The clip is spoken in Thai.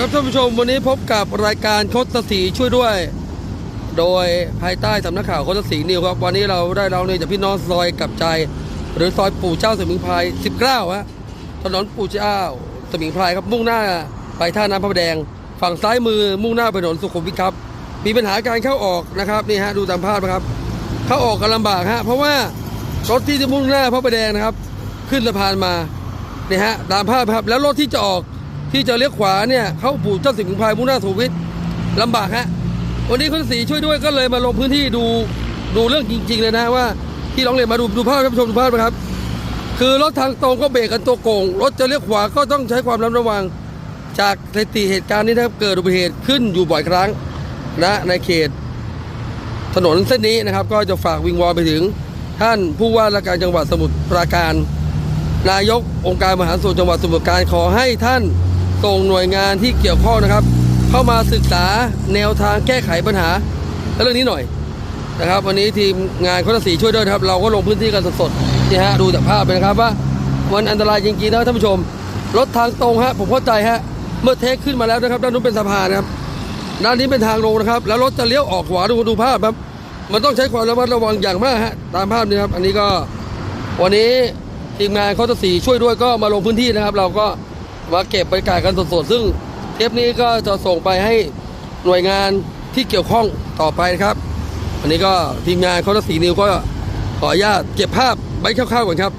ครับท่านผู้ชมวันนี้พบกับรายการโคตรสีช่วยด้วย โดยภายใต้สำนักข่าวโคตรสีนิวครับ วันนี้เราได้เราเนี่ยจากพี่น้องซอยกับใจ หรือซอยปู่เจ้าสมิงพราย19ฮะถนนปู่เจ้าสมิงพรายครับมุ่งหน้าไปท่าน้ำพระแดง ฝั่งซ้ายมือมุ่งหน้าไปถนนสุขุมวิทครับ มีปัญหาการเข้าออกนะครับนี่ฮะดูตามภาพนะครับ เข้าออกกันลำบากฮะเพราะว่ารถที่จะมุ่งหน้าพระประแดงนะครับ ขึ้นสะพานมาเนี่ยฮะตามภาพครับแล้วรถที่จะออก ที่จะเลี้ยวขวาเนี่ยเข้าปู่เจ้าสิงห์พายมุ่งหน้าสุวิทลำบากฮะวันนี้คุณศรีช่วยด้วยก็เลยมาลงพื้นที่ดูดูเรื่องจริง ๆ เลยนะว่า ที่ร้องเรียนมาดูดูภาพท่านผู้ชมดูภาพนะครับ คือรถทางตรงก็เบรกกันตัวโกงรถจะเลี้ยวขวาก็ต้องใช้ความระมัดระวัง จากสถิติเหตุการณ์นี้นะครับเกิดอุบัติเหตุขึ้นอยู่บ่อยครั้งนะในเขต ถนนเส้นนี้นะครับ ก็จะฝากวิงวอนไปถึง ท่านผู้ว่าราชการจังหวัดสมุทรปราการ นายกองค์การมหาส่วนจังหวัดสมุทรปราการขอให้ท่าน ส่งหน่วยงานที่เกี่ยวข้องนะครับ เข้ามาศึกษาแนวทางแก้ไขปัญหาเรื่องนี้หน่อยนะครับ วันนี้ทีมงานโคตรสีช่วยด้วยครับ เราก็ลงพื้นที่กันสดๆนี่ฮะดูจากภาพเลยนะครับว่ามันอันตรายจริงๆนะท่านผู้ชมรถทางตรงฮะผมเข้าใจฮะเมื่อเทคขึ้นมาแล้วนะครับ ด้านนู้นเป็นสะพานนะครับด้านนี้เป็นทางลงนะครับ แล้วรถจะเลี้ยวออกขวาดูดูภาพครับมันต้องใช้ความระมัดระวังอย่างมากฮะตามภาพนี้ครับ อันนี้ก็วันนี้ทีมงานเขาจะสีช่วยด้วยก็มาลงพื้นที่นะครับ เราก็ มาเก็บบรรยากาศกันสดๆซึ่งเทปนี้ก็จะส่งไปให้หน่วยงานที่เกี่ยวข้องต่อไปครับอันนี้ก็ทีมงานเขาจะสีนิวก็ขออนุญาตเก็บภาพไว้คร่าวๆก่อนครับ